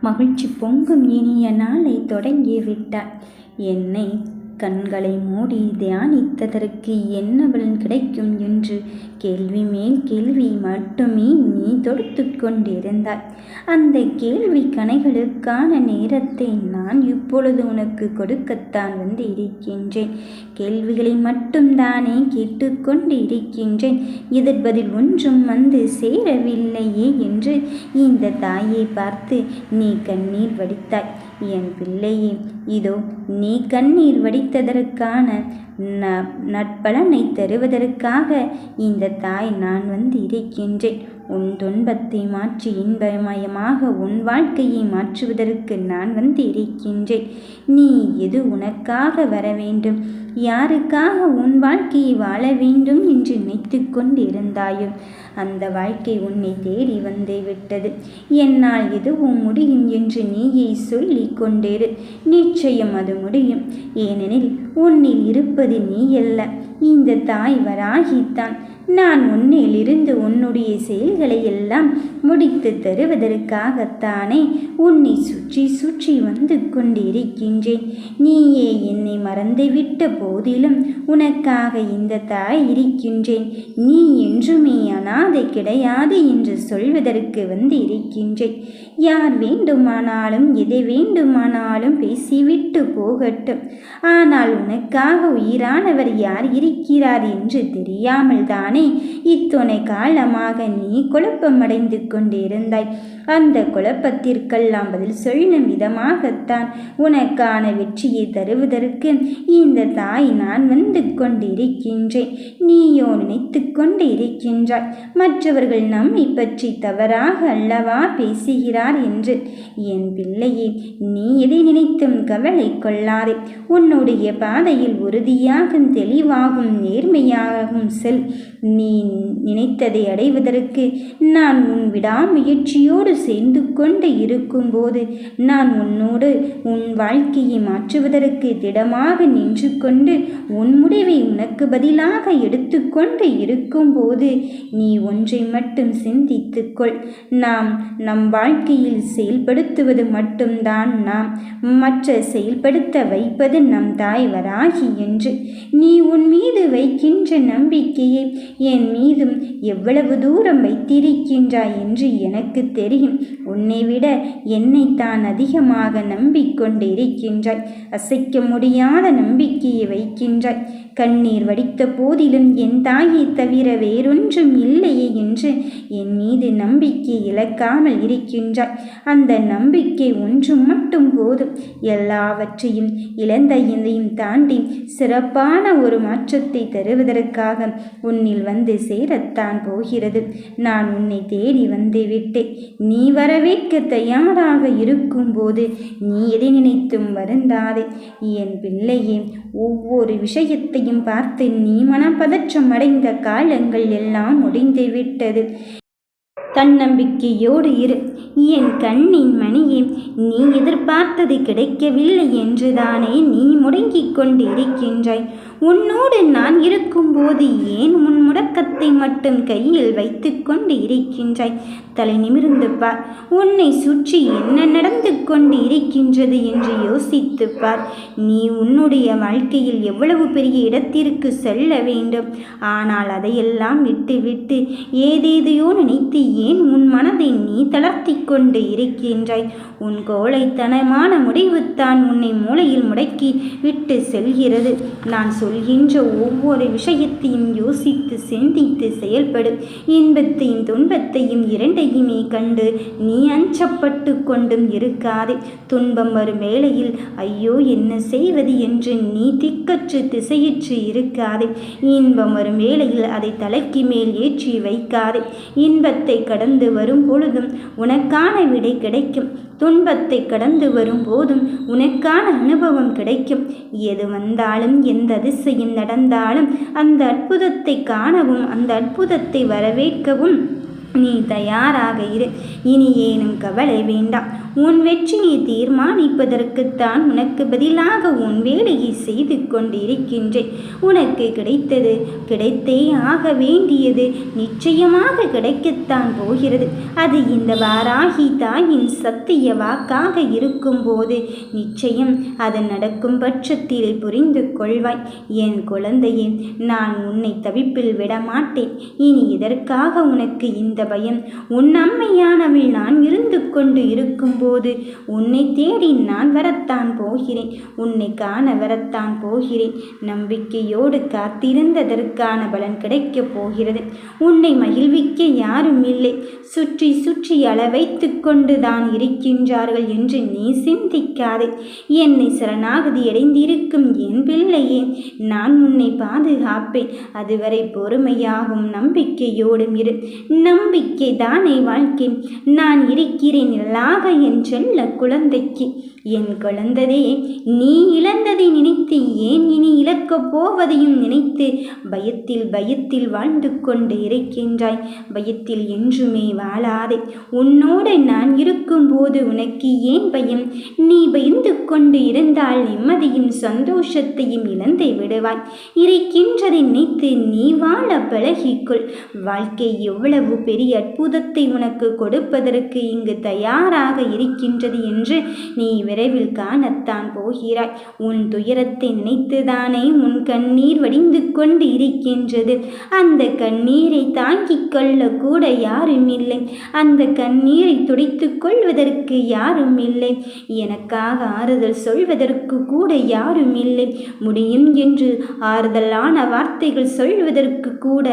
மகிழ்ச்சி பொங்கும் இனிய நாளை தொடங்கிவிட்டாய் என்னை கண்களை மூடி தியானித்ததற்கு என்ன பலன் கிடைக்கும் என்று கேள்வி மேல் கேள்வி மட்டுமே நீ தொடுத்து கொண்டிருந்தாய். அந்த கேள்வி கணைகளுக்கான நேரத்தை நான் இப்பொழுது உனக்கு கொடுக்கத்தான் வந்து இருக்கின்றேன் கேள்விகளை மட்டும்தானே கேட்டுக்கொண்டு இருக்கின்றேன் இதற் பதில் ஒன்றும் வந்து சேரவில்லையே என்று இந்த தாயை பார்த்து நீ கண்ணீர் வடித்தாய். என் பிள்ளையே இதோ நீ கண்ணீர் வடித்ததற்கான ந நற்பலனை தருவதற்காக இந்த தாய் நான் வந்து இருக்கின்றேன் உன் துன்பத்தை மாற்றி இன்பமயமாக உன் வாழ்க்கையை மாற்றுவதற்கு நான் வந்து இருக்கின்றேன் நீ எது உனக்காக வர வேண்டும்? யாருக்காக உன் வாழ்க்கையை வாழ வேண்டும் என்று நினைத்து கொண்டிருந்தாயோ? அந்த வாழ்க்கை உன்னை தேடி வந்தே விட்டது. என்னால் இதுவும் முடியும் என்று நீயே சொல்லி கொண்டேரு நிச்சயம் அது முடியும். ஏனெனில் உன்னில் இருப்பது நீ அல்ல இந்த தாய் வராகித்தான். நான் உன்னிலிருந்து உன்னுடைய செயல்களை எல்லாம் முடித்து தருவதற்காகத்தானே உன்னை சுற்றி சுற்றி வந்து கொண்டிருக்கின்றேன். நீயே என்னை மறந்துவிட்ட போதிலும் உனக்காக இந்த தாய் இருக்கின்றேன். நீ என்றுமே அனாதை கிடையாது என்று சொல்வதற்கு வந்து இருக்கின்றேன் யார் வேண்டுமானாலும் எதை வேண்டுமானாலும் பேசிவிட்டு போகட்டும். ஆனால் உனக்காக உயிரானவர் யார் இருக்கிறார் என்று தெரியாமல் தானே இத்துணை காலமாக நீ குழப்பமடைந்து கொண்டிருந்தாய். அந்த குழப்பத்திற்கெல்லாம் பதில் சொல்லும் விதமாகத்தான் உனக்கான வெற்றியை தருவதற்கு இந்த தாய் நான் வந்து கொண்டிருக்கின்றேன். நீயோ நினைத்து கொண்டு இருக்கின்றாய் மற்றவர்கள் நம்மை பற்றி தவறாக அல்லவா பேசுகிறார் என்று. என் பிள்ளையே நீ எதை நினைத்தும் கவலை கொள்ளாதே. உன்னுடைய பாதையில் உறுதியாகும் தெளிவாகும் நேர்மையாகும் செல். நீ நினைத்ததை அடைவதற்கு நான் உன் விடாமுயற்சியோடு சேர்ந்து கொண்டு இருக்கும்போது நான் உன்னோடு உன் வாழ்க்கையை மாற்றுவதற்கு திடமாக நின்று கொண்டு உன் முடிவை உனக்கு பதிலாக எடுத்துக்கொண்டு இருக்கும்போது நீ ஒன்றை மட்டும் சிந்தித்துக்கொள் நாம் நம் வாழ்க்கையில் செயல்படுத்துவது மட்டும்தான் நாம் மற்ற செயல்படுத்த வைப்பது நம் தாய் வராகி என்று. நீ உன் மீது வைக்கின்ற நம்பிக்கையை என் மீதும் எவ்வளவு தூரம் வைத்திருக்கின்றாய் என்று எனக்கு தெரியும். உன்னை விட என்னைத்தான் அதிகமாக நம்பிக்கொண்டிருக்கின்றாய். அசைக்க முடியாத நம்பிக்கையை வைக்கின்றாய். கண்ணீர் வடித்த போதிலும் என் தாயை தவிர வேறொன்றும் இல்லையே என்று என் மீது நம்பிக்கை இழக்காமல் இருக்கின்றாய். அந்த நம்பிக்கை ஒன்றும் மட்டும் போதும். எல்லாவற்றையும் இழந்த இதையும் தாண்டி சிறப்பான ஒரு மாற்றத்தை தருவதற்காக உன்னில் வந்து சேரத்தான் போகிறது. நான் உன்னை தேடி வந்து விட்டேன். நீ வரவேற்க தயாராக இருக்கும்போது நீ எதை நினைத்தும் வருந்தாதே. என் பிள்ளையே ஒவ்வொரு விஷயத்தையும் பார்த்து நீ மனப்பதற்றம் அடைந்த காலங்கள் எல்லாம் முடிந்து விட்டது. தன்னம்பிக்கையோடு இரு. என் கண்ணின் மணியே நீ எதிர்பார்த்தது கிடைக்கவில்லை என்றுதானே நீ முடங்கிக் கொண்டிருக்கின்றாய். உன்னோடு நான் இருக்கும்போது ஏன் உன் முடக்கத்தை மட்டும் கையில் வைத்துக்கொண்டு இருக்கின்றாய்? தலை நிமிர்ந்து பார். உன்னை சுற்றி என்ன நடந்து கொண்டு இருக்கின்றது என்று யோசித்து பார். நீ உன்னுடைய வாழ்க்கையில் எவ்வளவு பெரிய இடத்திற்கு செல்ல வேண்டும்? ஆனால் அதையெல்லாம் விட்டுவிட்டு ஏதேதையோ நினைத்து ஏன் உன் மனதை நீ தளர்த்தி கொண்டு இருக்கின்றாய்? உன் கோழைத்தனமான முடிவுத்தான் உன்னை மூளையில் முடக்கி விட்டு செல்கிறது. நான் சொல்கின்ற ஒவ்வொரு விஷயத்தையும் யோசித்து சிந்தித்து செயல்படு. இன்பத்தையும் துன்பத்தையும் இரண்டையுமே கண்டு நீ அஞ்சப்பட்டு கொண்டும் இருக்காதே. துன்பம் வரும் வேளையில் ஐயோ என்ன செய்வது என்று நீ திக்கற்று திசையிற்று இருக்காதே. இன்பம் வரும் வேளையில் அதை தலைக்கு மேல் ஏற்றி வைக்காதே. இன்பத்தை கடந்து வரும் பொழுதும் உனக்கான விடை கிடைக்கும். துன்பத்தை கடந்து வரும் போதும் உனக்கான அனுபவம் கிடைக்கும். எது வந்தாலும் எந்த அதிசயம் நடந்தாலும் அந்த அற்புதத்தை காணவும் அந்த அற்புதத்தை வரவேற்கவும். நீ தயாராக இரு. இனி ஏனும் கவலை வேண்டாம். உன் வெற்றியை தீர்மானிப்பதற்குத்தான் உனக்கு பதிலாக உன் வேலையை செய்து கொண்டிருக்கின்றேன். உனக்கு கிடைத்தது கிடைத்தே ஆக வேண்டியது நிச்சயமாக கிடைக்கத்தான் போகிறது. அது இந்த வாராகி தாயின் சத்திய வாக்காக இருக்கும்போது நிச்சயம் அது நடக்கும் பட்சத்தில் புரிந்து கொள்வாய். என் குழந்தையே நான் உன்னை தவிப்பில் விடமாட்டேன். இனி இதற்காக உனக்கு இந்த பயம் உன் அம்மையானவள் நான் இருந்து கொண்டு இருக்கும்போது உன்னை தேடி நான் வரத்தான் போகிறேன். உன்னை காண வரத்தான் போகிறேன். நம்பிக்கையோடு காத்திருந்ததற்கான பலன் கிடைக்கப் போகிறது. உன்னை மகிழ்விக்க யாரும் இல்லை. சுற்றி சுற்றி அளவைத்து கொண்டு தான் இருக்கின்றார்கள் என்று நீ சிந்திக்காதே. என்னை சரணாகதி அடைந்திருக்கும் என் பிள்ளையே நான் உன்னை பாதுகாப்பேன். அதுவரை பொறுமையாகும் நம்பிக்கையோடும் இரு. நம் நம்பிக்கை தானே வாழ்க்கை? நான் இருக்கிறேன் இல்லாக என்றல்ல குழந்தைக்கு? என் குழந்ததே நீ இழந்ததை நினைத்து ஏன் இனி இழக்கப் போவதையும் நினைத்து பயத்தில் பயத்தில் வாழ்ந்து கொண்டு இருக்கின்றாய். பயத்தில் என்றுமே வாழாதே. உன்னோடு நான் இருக்கும்போது உனக்கு ஏன் பயம்? நீ பயந்து கொண்டு இருந்தால் நிம்மதியும் சந்தோஷத்தையும் இழந்து விடுவாய். இருக்கின்றதை நினைத்து நீ வாழ பழகிக்கொள். வாழ்க்கை எவ்வளவு பெரிய அற்புதத்தை உனக்கு கொடுப்பதற்கு இங்கு தயாராக இருக்கின்றது என்று நீ விரைவில் காணத்தான் போகிறாய். உன் துயரத்தை நினைத்துதானே உன் கண்ணீர் வடிந்து கொண்டு இருக்கின்றது. அந்த கண்ணீரை தாங்கிக் கொள்ள கூட யாரும் இல்லை அந்த கண்ணீரை துடைத்துக் கொள்வதற்கு யாரும் இல்லை எனக்காக ஆறுதல் சொல்வதற்கு கூட யாரும் இல்லை முடியும் என்று ஆறுதலான வார்த்தைகள் சொல்வதற்கு கூட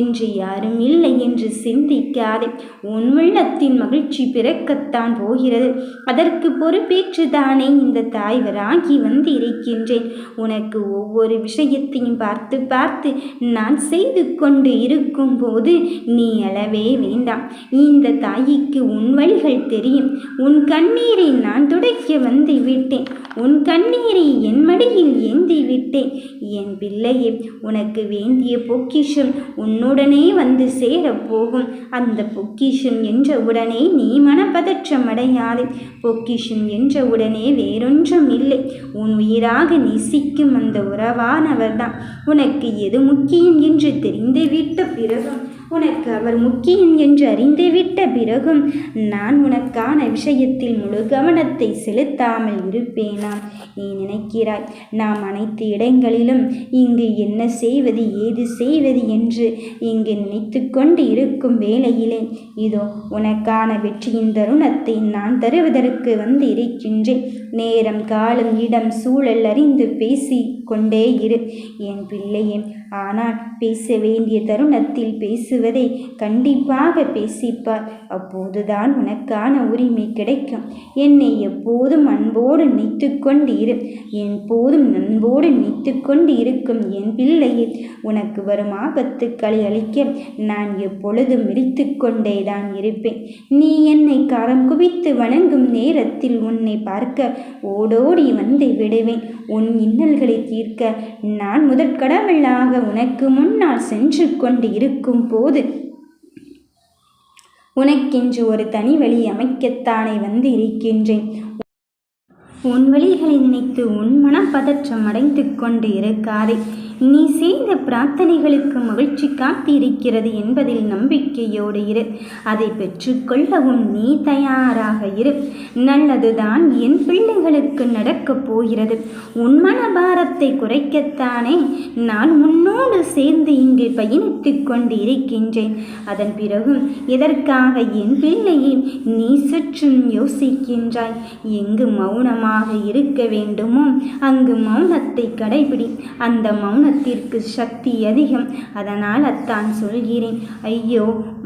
என்று யாரும் இல்லை என்று சிந்திக்காதே. உன் உள்ளத்தின் மகிழ்ச்சி பிறக்கத்தான் போகிறது. அதற்கு பொறுப்பேற்று பெற்றுதானே இந்த தாய்வராகி வந்து இருக்கின்றேன்? உனக்கு ஒவ்வொரு விஷயத்தையும் பார்த்து பார்த்து நான் செய்து கொண்டு இருக்கும்போது நீ அளவே வேண்டாம். இந்த தாய்க்கு உன் வழிகள் தெரியும். உன் கண்ணீரை நான் துடைக்க வந்து விட்டேன். உன் கண்ணீரை என் மடியில் ஏந்தி விட்டேன். என் பிள்ளையே உனக்கு வேண்டிய பொக்கிஷம் உன்னுடனே வந்து சேரப்போகும் அந்த பொக்கிஷம் என்ற உடனே நீ மனப்பதற்றம் அடையாதே. பொக்கிஷம் என்ற உடனே வேறொன்றும் இல்லை. உன் உயிராக நேசிக்கும் அந்த உறவானவர்தான். உனக்கு எது முக்கியம் என்று தெரிந்துவிட்ட பிறகும் உனக்கு அவர் முக்கியம் என்று அறிந்துவிட்ட பிறகும் நான் உனக்கான விஷயத்தில் முழு கவனத்தை செலுத்தாமல் இருப்பேனா? நீ நினைக்கிறாய் நாம் அனைத்து இடங்களிலும் இங்கு என்ன செய்வது ஏது செய்வது என்று இங்கு நினைத்து கொண்டு இருக்கும் வேளையிலே இதோ உனக்கான வெற்றியின் தருணத்தை நான் தருவதற்கு வந்து இருக்கின்றேன். நேரம் காலம் இடம் சூழல் அறிந்து பேசி கொண்டே இரு. என் பிள்ளையே ஆனால் பேச வேண்டிய தருணத்தில் பேசுவதை கண்டிப்பாக பேசிப்பார். அப்போதுதான் உனக்கான உரிமை கிடைக்கும். என்னை எப்போதும் அன்போடு நினைத்து கொண்டு இரு. எப்போதும் அன்போடு நினைத்து கொண்டு இருக்கும் என் பிள்ளையை உனக்கு வரும் ஆபத்துக்களை அளிக்க நான் எப்பொழுதும் விரித்து கொண்டே தான் இருப்பேன். நீ என்னை கரம் குவித்து வணங்கும் நேரத்தில் உன்னை பார்க்க ஓடோடி வந்து விடுவேன். உன் இன்னல்களை தீர்க்க நான் முதற்கடவுளாக உனக்கு முன்னால் சென்று கொண்டு இருக்கும் போது உனக்கென்று ஒரு தனி வழி அமைக்கத்தானே வந்து இருக்கின்றேன் உன் வழிகளை நினைத்து உன் மனப்பதற்றம் அடைந்து கொண்டு இருக்காதே. நீ செய்த பிரார்த்தனைகளுக்கு மகிழ்ச்சி காத்திருக்கிறது என்பதில் நம்பிக்கையோடு இரு. அதை பெற்றுக்கொள்ளவும் நீ தயாராக இரு. நல்லதுதான் என் பிள்ளைகளுக்கு நடக்கப் போகிறது. உன் மனபாரத்தை குறைக்கத்தானே நான் உன்னோடு சேர்ந்து இங்கு பயணித்துக் கொண்டு இருக்கின்றேன் அதன் பிறகும் எதற்காக என் பிள்ளையை நீ சுற்றும் யோசிக்கின்றாய்? எங்கு மௌனமாக இருக்க வேண்டுமோ அங்கு மௌனத்தை கடைபிடி. அந்த மௌனத்திற்கு சக்தி அதிகம். அதனால் அத்தான் சொல்கிறேன். ஐயோ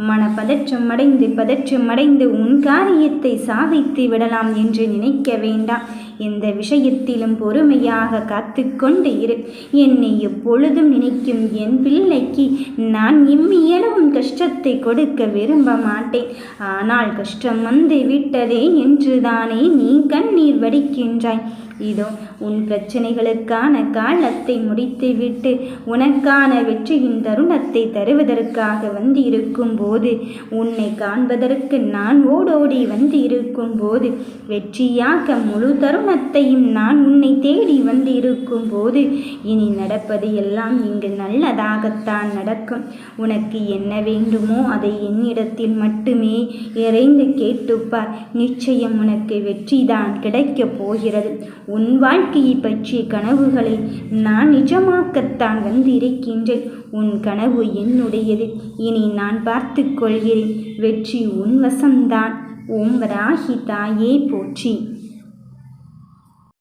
மன பதற்றம் அடைந்து பதற்றம் அடைந்து உன் காரியத்தை சாதித்து விடலாம் என்று நினைக்க வேண்டாம். எந்த விஷயத்திலும் பொறுமையாக காத்து கொண்டு இரு. என்னை எப்பொழுதும் நினைக்கும் என் பிள்ளைக்கு நான் இம்மியளவும் கஷ்டத்தை கொடுக்க விரும்ப மாட்டேன். ஆனால் கஷ்டம் வந்து விட்டதே என்றுதானே நீ கண்ணீர் வடிக்கின்றாய். இதோ உன் பிரச்சனைகளுக்கான காலத்தை முடித்துவிட்டு உனக்கான வெற்றியின் தருணத்தை தருவதற்காக வந்து இருக்கும்போது உன்னை காண்பதற்கு நான் ஓடோடி வந்து இருக்கும்போது வெற்றியாக முழு தருணத்தையும் நான் உன்னை தேடி வந்து இருக்கும்போது இனி நடப்பது எல்லாம் இங்கு நல்லதாகத்தான் நடக்கும். உனக்கு என்ன வேண்டுமோ அதை என்னிடத்தில் மட்டுமே இறைந்து கேட்டுப்பார். நிச்சயம் உனக்கு வெற்றிதான் கிடைக்கப் போகிறது. உன் வாழ்க்கையை பற்றிய கனவுகளை நான் நிஜமாக்கத்தான் வந்திருக்கின்றேன். உன் கனவு என்னுடையது. இனி நான் பார்த்து கொள்கிறேன். வெற்றி உன் வசம்தான். ஓம் ராகி தாயே போற்றி.